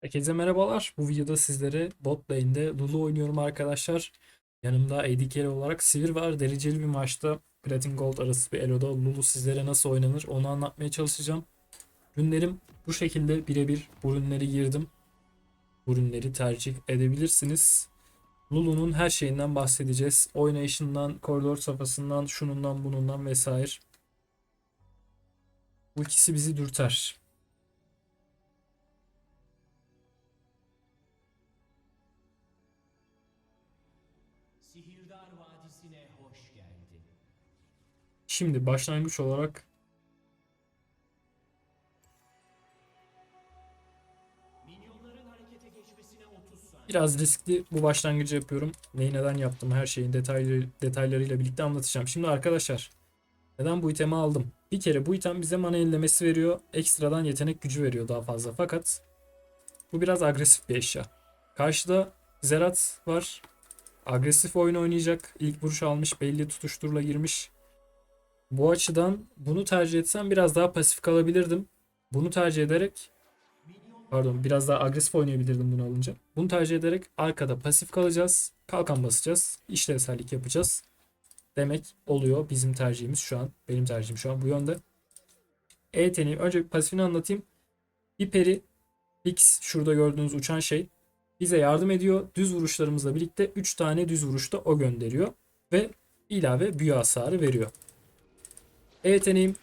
Herkese merhabalar. Bu videoda sizlere bot lane'de Lulu oynuyorum arkadaşlar. Yanımda AD carry olarak Sivir var. Dereceli bir maçta Platin Gold arası bir eloda Lulu sizlere nasıl oynanır onu anlatmaya çalışacağım. Ürünlerim bu şekilde birebir ürünleri girdim. Ürünleri tercih edebilirsiniz. Lulu'nun her şeyinden bahsedeceğiz. Oynayışından, koridor safhasından, şunundan bunundan vesaire. Bu ikisi bizi dürter. Şimdi başlangıç olarak Minyonların harekete geçmesine 30 saniye. biraz riskli bu başlangıcı yapıyorum. Neyi neden yaptım her şeyin detayları, detaylarıyla birlikte anlatacağım. Şimdi arkadaşlar neden bu itemi aldım? Bir kere bu item bize mana yenilemesi veriyor. Ekstradan yetenek gücü veriyor daha fazla. Fakat bu biraz agresif bir eşya. Karşıda Zerat var. Agresif oyun oynayacak. İlk vuruş almış. Belli tutuşturla girmiş. Bu açıdan bunu tercih etsem biraz daha pasif kalabilirdim. Bunu tercih ederek Pardon biraz daha agresif oynayabilirdim bunu alınca. Bunu tercih ederek arkada pasif kalacağız. Kalkan basacağız. işlevsellik yapacağız. Demek oluyor bizim tercihimiz şu an. Benim tercihim şu an bu yönde. E yeteneği önce bir pasifini anlatayım. Bir peri X şurada gördüğünüz uçan şey bize yardım ediyor. Düz vuruşlarımızla birlikte 3 tane düz vuruşta o gönderiyor. Ve ilave büyü hasarı veriyor. E yeteneğim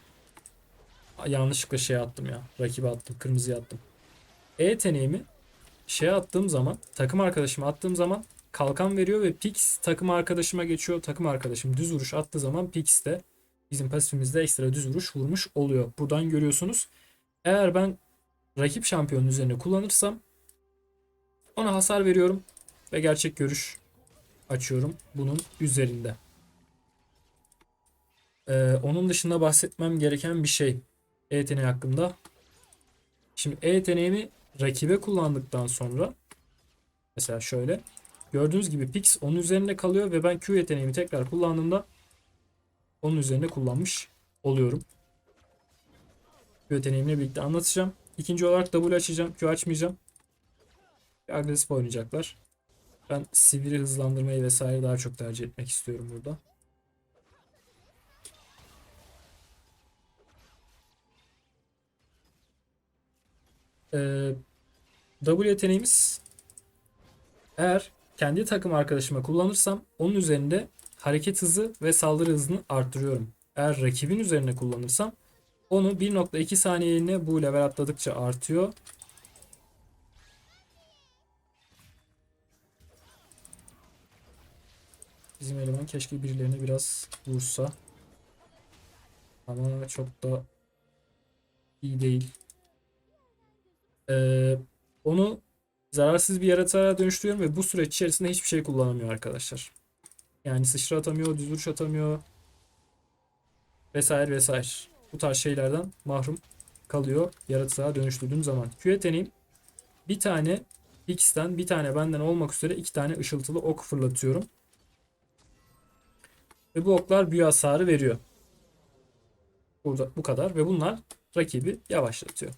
Aa, yanlışlıkla şey attım ya. Rakibe attım. Kırmızıya attım. E yeteneğimi şeye attığım zaman takım arkadaşıma attığım zaman kalkan veriyor ve Pix takım arkadaşıma geçiyor. Takım arkadaşım düz vuruş attığı zaman Pix de bizim pasifimizde ekstra düz vuruş vurmuş oluyor. Buradan görüyorsunuz. Eğer ben rakip şampiyonun üzerine kullanırsam ona hasar veriyorum ve gerçek görüş açıyorum bunun üzerinde. Ee, onun dışında bahsetmem gereken bir şey E hakkında. Şimdi E rakibe kullandıktan sonra mesela şöyle gördüğünüz gibi Pix onun üzerinde kalıyor ve ben Q yeteneğimi tekrar kullandığımda onun üzerine kullanmış oluyorum. Q yeteneğimle birlikte anlatacağım. İkinci olarak W açacağım. Q açmayacağım. Agresif oynayacaklar. Ben sivri hızlandırmayı vesaire daha çok tercih etmek istiyorum burada. Ee, W yeteneğimiz eğer kendi takım arkadaşıma kullanırsam onun üzerinde hareket hızı ve saldırı hızını arttırıyorum. Eğer rakibin üzerine kullanırsam onu 1.2 saniyeliğine bu level atladıkça artıyor. Bizim eleman keşke birilerine biraz vursa. Ama çok da iyi değil. Ee, onu zararsız bir yaratığa dönüştürüyorum ve bu süreç içerisinde hiçbir şey kullanamıyor arkadaşlar. Yani sıçra atamıyor, düz vuruş atamıyor vesaire vesaire. Bu tarz şeylerden mahrum kalıyor yaratığa dönüştürdüğüm zaman. Q yeteneğim bir tane X'ten bir tane benden olmak üzere iki tane ışıltılı ok fırlatıyorum. Ve bu oklar büyü hasarı veriyor. Burada bu kadar ve bunlar rakibi yavaşlatıyor.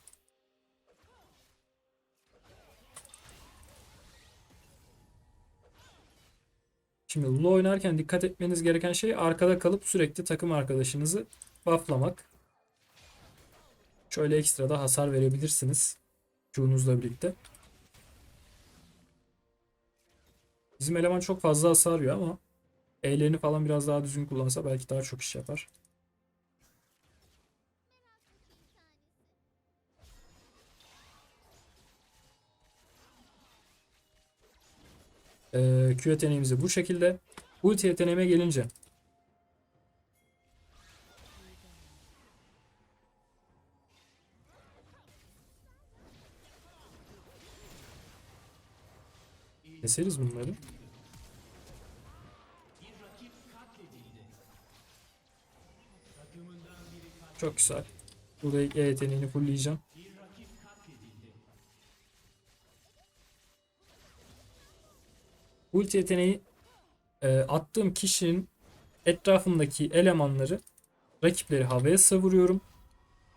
Şimdi Lulu oynarken dikkat etmeniz gereken şey arkada kalıp sürekli takım arkadaşınızı bufflamak. Şöyle ekstra da hasar verebilirsiniz. Q'nuzla birlikte. Bizim eleman çok fazla hasar yiyor ama E'lerini falan biraz daha düzgün kullansa belki daha çok iş yapar. Ee, Q yeteneğimizi bu şekilde. Ulti yeteneğime gelince. Keseriz bunları. Çok güzel. Burada E yeteneğini fullleyeceğim. Ulti yeteneği e, attığım kişinin etrafındaki elemanları rakipleri havaya savuruyorum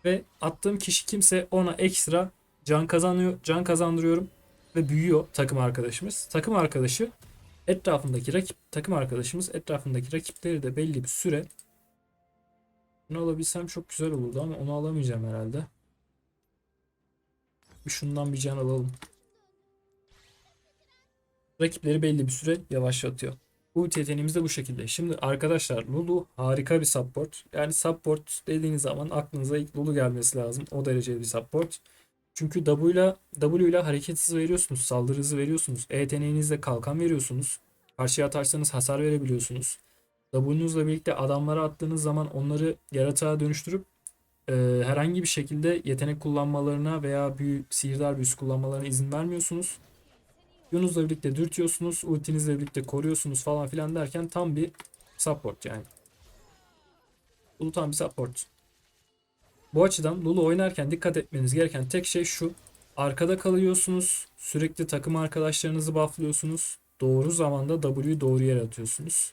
ve attığım kişi kimse ona ekstra can kazanıyor, can kazandırıyorum ve büyüyor takım arkadaşımız. Takım arkadaşı etrafındaki rakip takım arkadaşımız etrafındaki rakipleri de belli bir süre bunu alabilsem çok güzel olurdu ama onu alamayacağım herhalde. Bir şundan bir can alalım. Rakipleri belli bir süre yavaşlatıyor. Ulti yeteneğimiz de bu şekilde. Şimdi arkadaşlar Lulu harika bir support. Yani support dediğiniz zaman aklınıza ilk Lulu gelmesi lazım. O derecede bir support. Çünkü W ile W ile hareket hızı veriyorsunuz, saldırı hızı veriyorsunuz. E kalkan veriyorsunuz. Karşıya atarsanız hasar verebiliyorsunuz. W'nuzla birlikte adamlara attığınuz zaman onları yaratığa dönüştürüp e, herhangi bir şekilde yetenek kullanmalarına veya büyü, sihirdar büyüsü kullanmalarına izin vermiyorsunuz. Yunus'la birlikte dürtüyorsunuz, ultinizle birlikte koruyorsunuz falan filan derken tam bir support yani. Lulu tam bir support. Bu açıdan Lulu oynarken dikkat etmeniz gereken tek şey şu. Arkada kalıyorsunuz. Sürekli takım arkadaşlarınızı bufflıyorsunuz. Doğru zamanda W'yu doğru yere atıyorsunuz.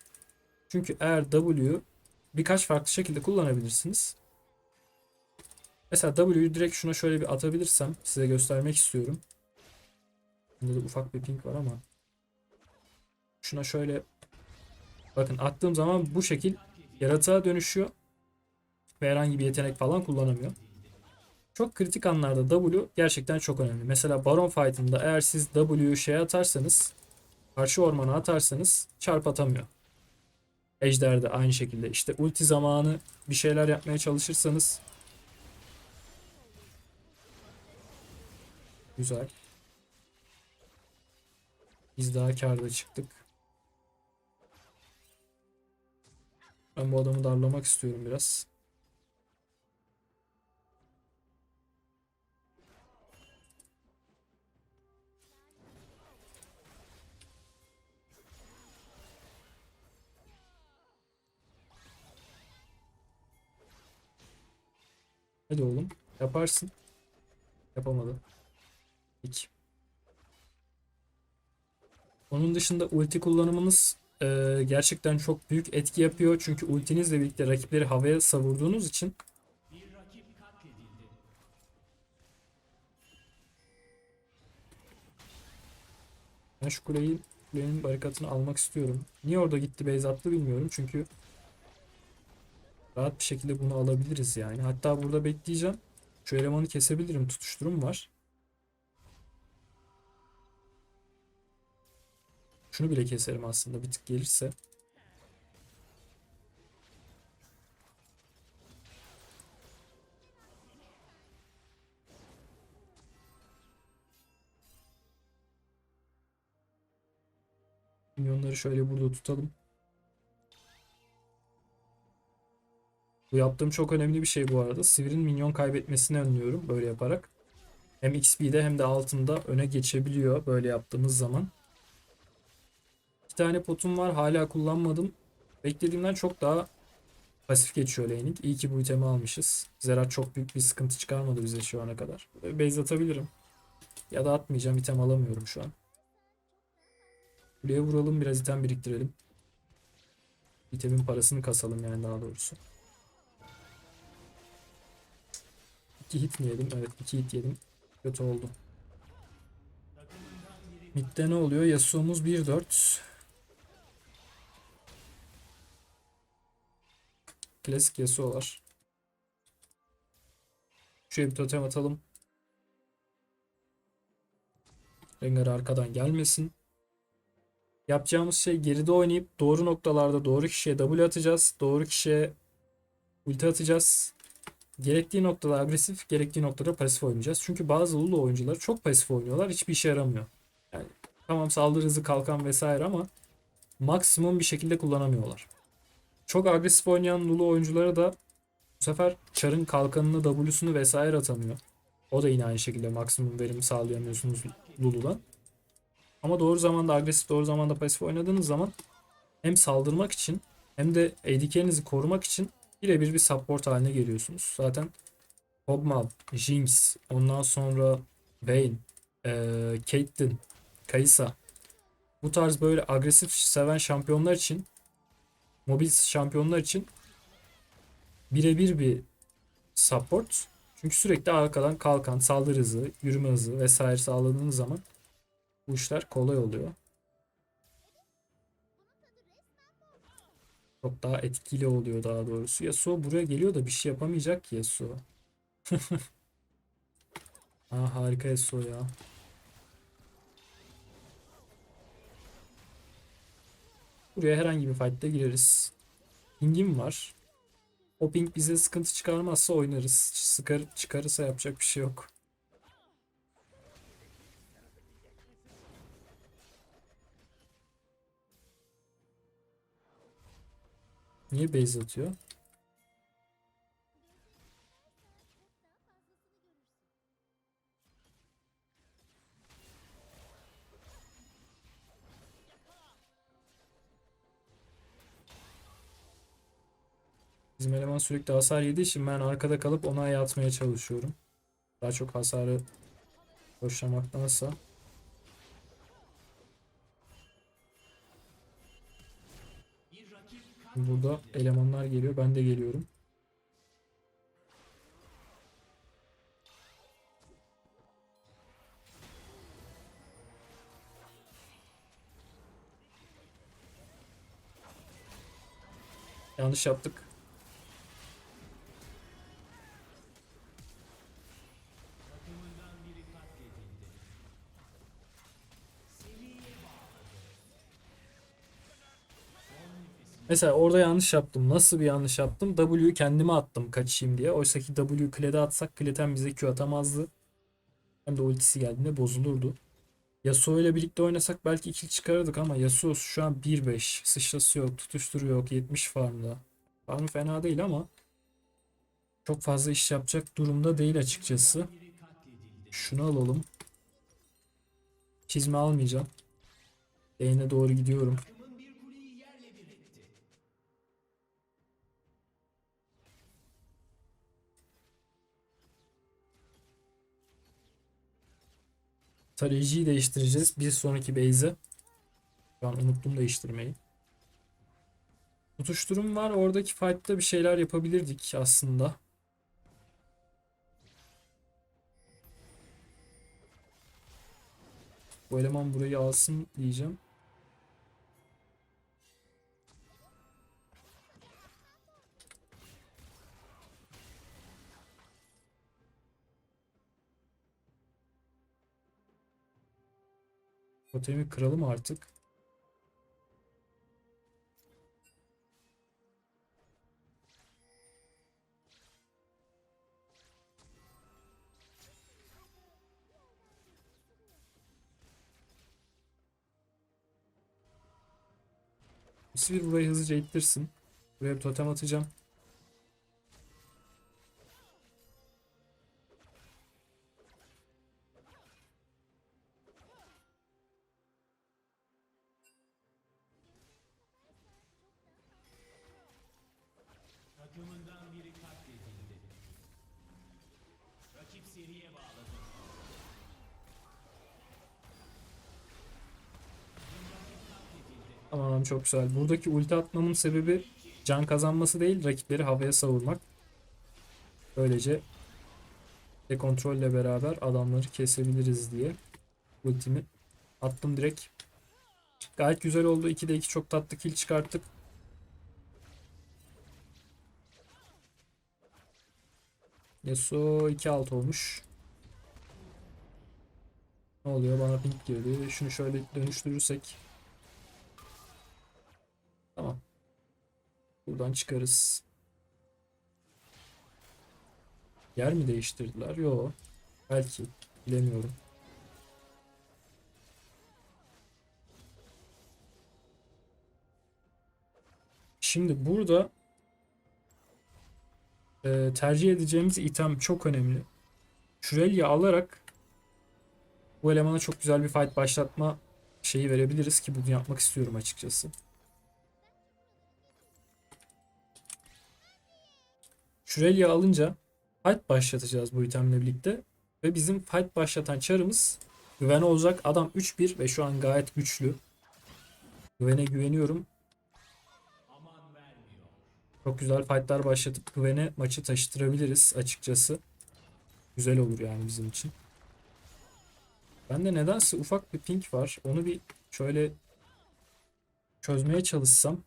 Çünkü eğer W'yu birkaç farklı şekilde kullanabilirsiniz. Mesela W'yu direkt şuna şöyle bir atabilirsem size göstermek istiyorum. Bunda da ufak bir ping var ama. Şuna şöyle bakın attığım zaman bu şekil yaratığa dönüşüyor ve herhangi bir yetenek falan kullanamıyor. Çok kritik anlarda W gerçekten çok önemli. Mesela Baron Fight'ında eğer siz W'yu şeye atarsanız karşı ormana atarsanız çarp atamıyor. Ejder de aynı şekilde. İşte ulti zamanı bir şeyler yapmaya çalışırsanız Güzel. Biz daha karda çıktık. Ben bu adamı darlamak istiyorum biraz. Hadi oğlum. Yaparsın. Yapamadı. Hiç. Onun dışında ulti kullanımınız e, gerçekten çok büyük etki yapıyor. Çünkü ultinizle birlikte rakipleri havaya savurduğunuz için ben şu kuleyi, kulenin barikatını almak istiyorum. Niye orada gitti base attı bilmiyorum. Çünkü rahat bir şekilde bunu alabiliriz yani. Hatta burada bekleyeceğim. Şu elemanı kesebilirim. Tutuşturum var. Şunu bile keserim aslında bir tık gelirse. Minyonları şöyle burada tutalım. Bu yaptığım çok önemli bir şey bu arada. Sivir'in minyon kaybetmesini önlüyorum böyle yaparak. Hem XP'de hem de altında öne geçebiliyor böyle yaptığımız zaman. Tane potum var hala kullanmadım. Beklediğimden çok daha pasif geçiyor laning. İyi ki bu itemi almışız. Zerat çok büyük bir sıkıntı çıkarmadı bize şu ana kadar. Base atabilirim. Ya da atmayacağım item alamıyorum şu an. Kuleye vuralım biraz item biriktirelim. İtemin parasını kasalım yani daha doğrusu. İki hit mi yedim? Evet iki hit yedim. Kötü oldu. Mid'de ne oluyor? Yasuo'muz 1-4. Klasik Yasuo var. Şuraya bir totem atalım. Rengar arkadan gelmesin. Yapacağımız şey geride oynayıp doğru noktalarda doğru kişiye W atacağız. Doğru kişiye ulti atacağız. Gerektiği noktada agresif, gerektiği noktada pasif oynayacağız. Çünkü bazı Lulu oyuncular çok pasif oynuyorlar. Hiçbir işe yaramıyor. Yani tamam saldırı hızı, kalkan vesaire ama maksimum bir şekilde kullanamıyorlar. Çok agresif oynayan Lulu oyunculara da bu sefer Char'ın kalkanını, W'sunu vesaire atamıyor. O da yine aynı şekilde maksimum verim sağlayamıyorsunuz Lulu'dan. Ama doğru zamanda agresif, doğru zamanda pasif oynadığınız zaman hem saldırmak için hem de ADC'nizi korumak için birebir bir support haline geliyorsunuz. Zaten Hogmal, Jinx, ondan sonra Vayne, eee Caitlyn, Kaysa bu tarz böyle agresif seven şampiyonlar için mobil şampiyonlar için birebir bir support. Çünkü sürekli arkadan kalkan, saldırı hızı, yürüme hızı vesaire sağladığınız zaman bu işler kolay oluyor. Çok daha etkili oluyor daha doğrusu. Yasuo buraya geliyor da bir şey yapamayacak ki Yasuo. Aa, harika Yasuo ya. Buraya herhangi bir fight'te gireriz. Ping'im var. O ping bize sıkıntı çıkarmazsa oynarız. Sıkar, çıkarırsa yapacak bir şey yok. Niye base atıyor? Bizim eleman sürekli hasar yediği için ben arkada kalıp ona yatmaya çalışıyorum. Daha çok hasarı rakip Burada elemanlar geliyor. Ben de geliyorum. Yanlış yaptık. Mesela orada yanlış yaptım. Nasıl bir yanlış yaptım? W'yu kendime attım kaçayım diye. Oysa ki W klede atsak kleten bize Q atamazdı. Hem de ultisi geldiğinde bozulurdu. Yasuo ile birlikte oynasak belki kill çıkarırdık ama Yasuo şu an 1-5. Sıçrası yok, tutuşturu yok, 70 farmda. Farmı fena değil ama çok fazla iş yapacak durumda değil açıkçası. Şunu alalım. Çizme almayacağım. Lane'e doğru gidiyorum. Tarayıcıyı değiştireceğiz. Bir sonraki base'e. Şu an unuttum değiştirmeyi. Tutuşturum var. Oradaki fight'ta bir şeyler yapabilirdik aslında. Bu eleman burayı alsın diyeceğim. Totemi kıralım artık. bir burayı hızlıca ittirsin. Buraya bir totem atacağım. Tamam çok güzel. Buradaki ulti atmamın sebebi can kazanması değil, rakipleri havaya savurmak. Böylece de kontrolle beraber adamları kesebiliriz diye ultimi attım direkt. Gayet güzel oldu. 2'de 2 çok tatlı kill çıkarttık. Yasuo 2-6 olmuş. Ne oluyor? Bana pink girdi. Şunu şöyle dönüştürürsek Tamam. Buradan çıkarız. Yer mi değiştirdiler? Yo. Belki. Bilemiyorum. Şimdi burada e, tercih edeceğimiz item çok önemli. Şurelya alarak bu elemana çok güzel bir fight başlatma şeyi verebiliriz ki bunu yapmak istiyorum açıkçası. Şurelya alınca fight başlatacağız bu itemle birlikte. Ve bizim fight başlatan çarımız güven olacak. Adam 3-1 ve şu an gayet güçlü. Güvene güveniyorum. Çok güzel fightlar başlatıp güvene maçı taşıtırabiliriz açıkçası. Güzel olur yani bizim için. Bende nedense ufak bir ping var. Onu bir şöyle çözmeye çalışsam.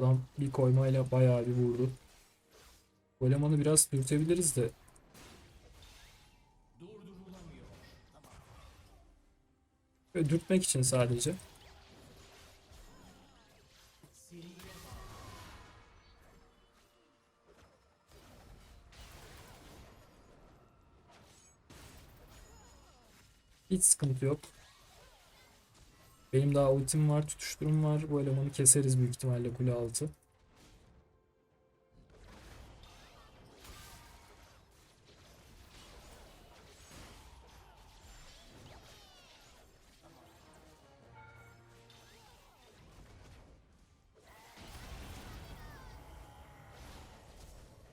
Adam bir koymayla bayağı bir vurdu. Bu elemanı biraz dürtebiliriz de. Böyle dürtmek için sadece. Hiç sıkıntı yok. Benim daha ultim var, tutuşturum var. Bu elemanı keseriz büyük ihtimalle kule altı.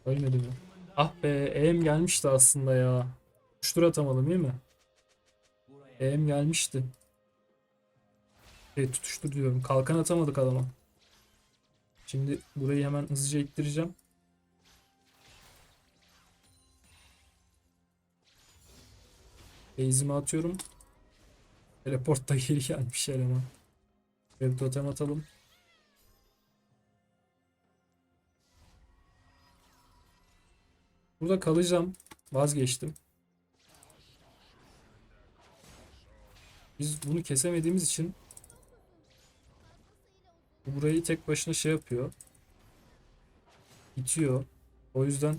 Ölmedi mi? Ah be, EM gelmişti aslında ya. Tutuştur atamadım değil mi? EM gelmişti. Şey tutuştur diyorum. Kalkan atamadık adama. Şimdi burayı hemen hızlıca ittireceğim. Base'imi atıyorum. Teleport da geri gelmiş eleman. Şöyle bir totem atalım. Burada kalacağım. Vazgeçtim. Biz bunu kesemediğimiz için burayı tek başına şey yapıyor. İtiyor. O yüzden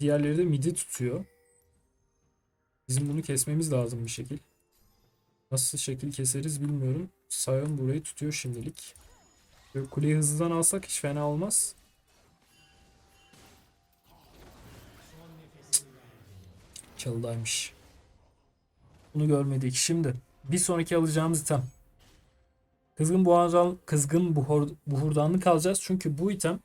diğerleri de midi tutuyor. Bizim bunu kesmemiz lazım bir şekil. Nasıl şekil keseriz bilmiyorum. Sion burayı tutuyor şimdilik. Böyle kuleyi hızlıdan alsak hiç fena olmaz. Çalıdaymış. Bunu görmedik. Şimdi bir sonraki alacağımız item. Kızgın buhardan, kızgın buhur, buhurdanlık alacağız. Çünkü bu item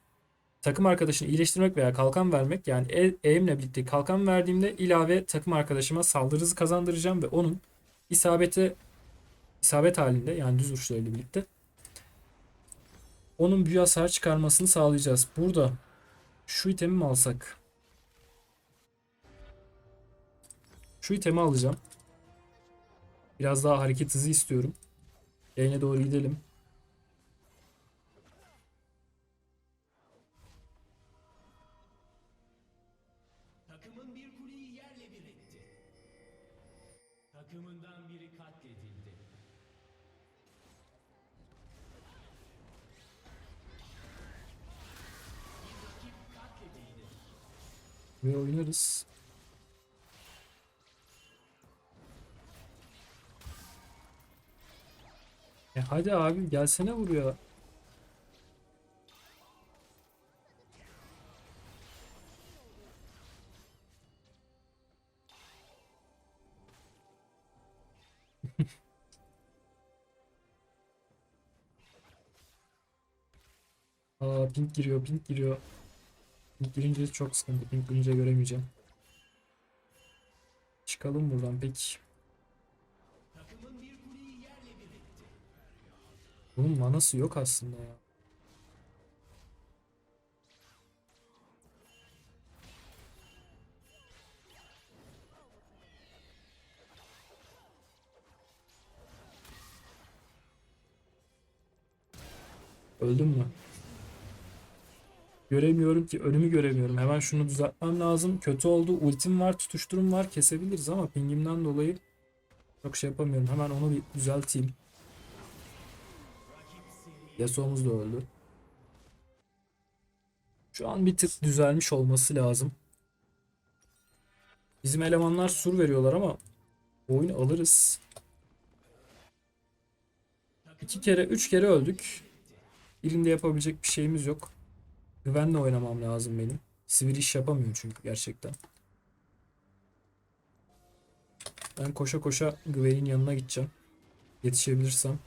takım arkadaşını iyileştirmek veya kalkan vermek yani e, eğimle birlikte kalkan verdiğimde ilave takım arkadaşıma saldırı hızı kazandıracağım ve onun isabete isabet halinde yani düz vuruşlarıyla birlikte onun büyü hasar çıkarmasını sağlayacağız. Burada şu itemi mi alsak? Şu itemi alacağım. Biraz daha hareket hızı istiyorum. Lane'e doğru gidelim. takımın bir E hadi abi gelsene buraya. Aa pink giriyor, pink giriyor. Pink girince çok sıkıntı. Pink girince göremeyeceğim. Çıkalım buradan peki. Bunun manası yok aslında ya. Öldüm mü? Göremiyorum ki önümü göremiyorum. Hemen şunu düzeltmem lazım. Kötü oldu. Ultim var, tutuşturum var. Kesebiliriz ama pingimden dolayı çok şey yapamıyorum. Hemen onu bir düzelteyim. Yasuo'muz da öldü. Şu an bir tık düzelmiş olması lazım. Bizim elemanlar sur veriyorlar ama oyunu alırız. İki kere, üç kere öldük. Birinde yapabilecek bir şeyimiz yok. Güvenle oynamam lazım benim. Sivil iş yapamıyor çünkü gerçekten. Ben koşa koşa Gwen'in yanına gideceğim. Yetişebilirsem.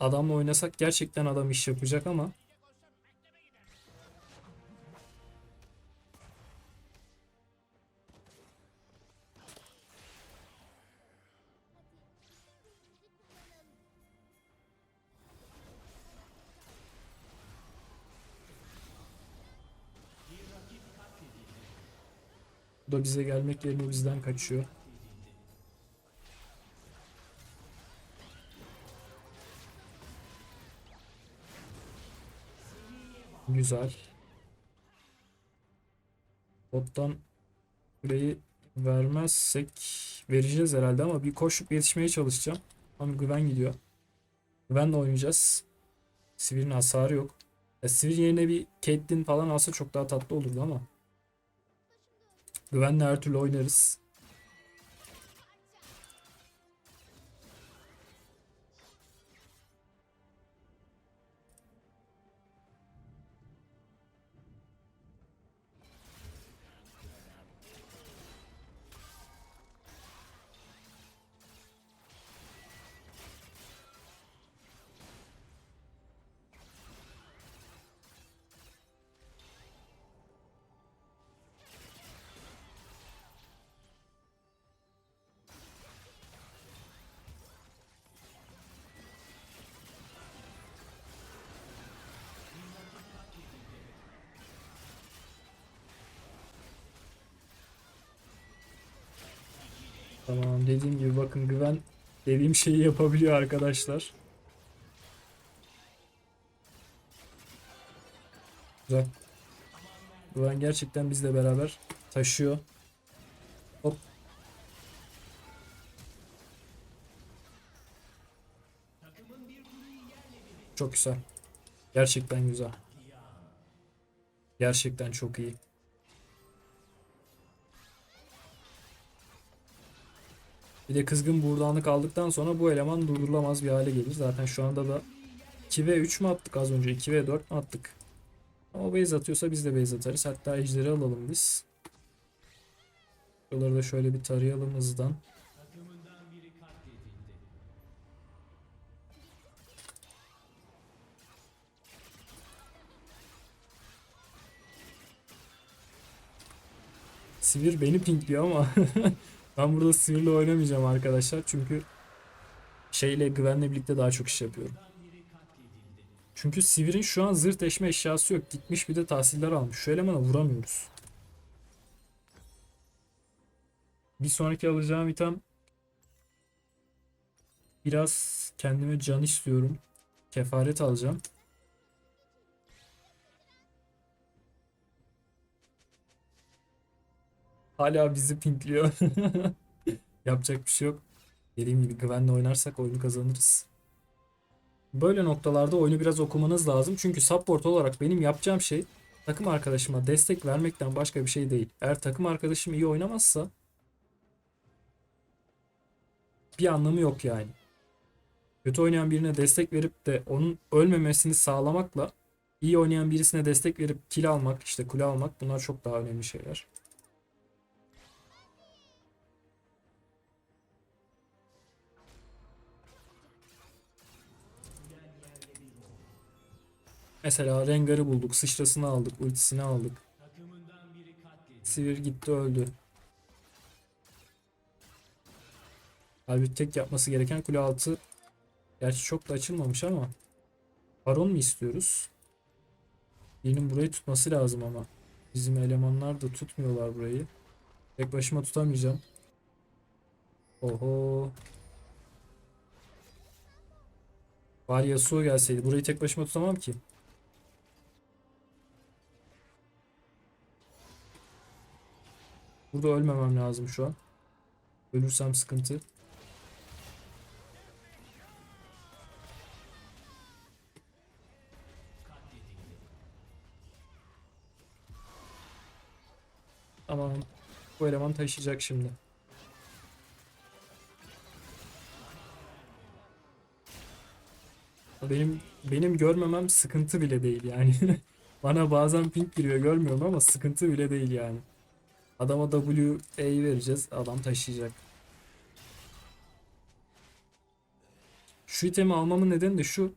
Adamla oynasak gerçekten adam iş yapacak ama Bu da bize gelmek yerine bizden kaçıyor. Güzel. Bottan kuleyi vermezsek vereceğiz herhalde ama bir koşup yetişmeye çalışacağım. Ama güven gidiyor. Güvenle oynayacağız. Sivir'in hasarı yok. Ya Sivir yerine bir Caitlyn falan alsa çok daha tatlı olurdu ama. Güvenle her türlü oynarız. Tamam dediğim gibi bakın güven dediğim şeyi yapabiliyor arkadaşlar. Güzel. Güven gerçekten bizle beraber taşıyor. Hop. Çok güzel. Gerçekten güzel. Gerçekten çok iyi. Bir de kızgın buğdanlık aldıktan sonra bu eleman durdurulamaz bir hale gelir. Zaten şu anda da 2 ve 3 mü attık az önce? 2 ve 4 mü attık? Ama base atıyorsa biz de base atarız. Hatta ejderi alalım biz. Şuraları da şöyle bir tarayalım hızdan. Sivir beni pinkliyor ama ben burada Sivir'le oynamayacağım arkadaşlar. Çünkü şeyle güvenle birlikte daha çok iş yapıyorum. Çünkü Sivir'in şu an zırt eşme eşyası yok. Gitmiş bir de tahsiller almış. Şu elemana vuramıyoruz. Bir sonraki alacağım item biraz kendime can istiyorum. Kefaret alacağım. Hala bizi pinkliyor. Yapacak bir şey yok. Dediğim gibi güvenle oynarsak oyunu kazanırız. Böyle noktalarda oyunu biraz okumanız lazım. Çünkü support olarak benim yapacağım şey takım arkadaşıma destek vermekten başka bir şey değil. Eğer takım arkadaşım iyi oynamazsa bir anlamı yok yani. Kötü oynayan birine destek verip de onun ölmemesini sağlamakla iyi oynayan birisine destek verip kill almak, işte kule almak bunlar çok daha önemli şeyler. Mesela Rengar'ı bulduk, sıçrasını aldık, ultisini aldık. Sivir gitti öldü. Halbuki tek yapması gereken kule altı. Gerçi çok da açılmamış ama. Baron mu istiyoruz? Birinin burayı tutması lazım ama. Bizim elemanlar da tutmuyorlar burayı. Tek başıma tutamayacağım. Oho. Var Yasuo gelseydi. Burayı tek başıma tutamam ki. Burada ölmemem lazım şu an. Ölürsem sıkıntı. Tamam. Bu eleman taşıyacak şimdi. Benim benim görmemem sıkıntı bile değil yani. Bana bazen ping giriyor görmüyorum ama sıkıntı bile değil yani. Adama WA'yı vereceğiz. Adam taşıyacak. Şu itemi almamın nedeni de şu.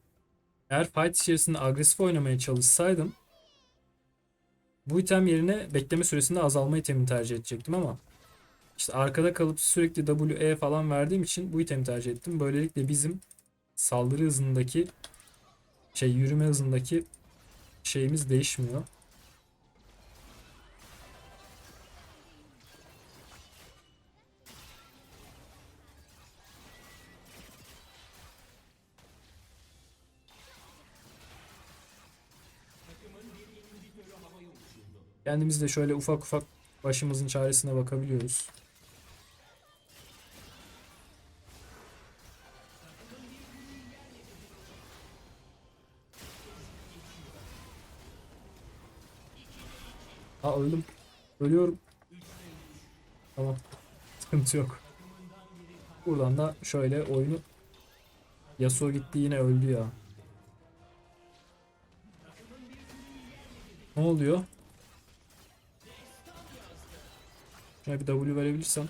Eğer fight içerisinde agresif oynamaya çalışsaydım bu item yerine bekleme süresinde azalma itemini tercih edecektim ama işte arkada kalıp sürekli WE falan verdiğim için bu itemi tercih ettim. Böylelikle bizim saldırı hızındaki şey yürüme hızındaki şeyimiz değişmiyor. Kendimiz de şöyle ufak ufak başımızın çaresine bakabiliyoruz. Aa öldüm. Ölüyorum. Tamam. Sıkıntı yok. Buradan da şöyle oyunu Yasuo gitti yine öldü ya. Ne oluyor? Şuna bir W verebilirsem.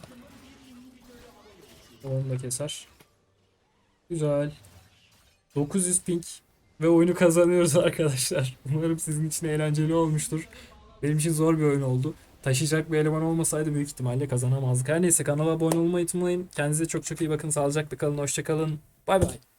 Onu da keser. Güzel. 900 ping ve oyunu kazanıyoruz arkadaşlar. Umarım sizin için eğlenceli olmuştur. Benim için zor bir oyun oldu. Taşıyacak bir eleman olmasaydı büyük ihtimalle kazanamazdık. Her neyse kanala abone olmayı unutmayın. Kendinize çok çok iyi bakın. Sağlıcakla kalın. Hoşça kalın. Bay bay.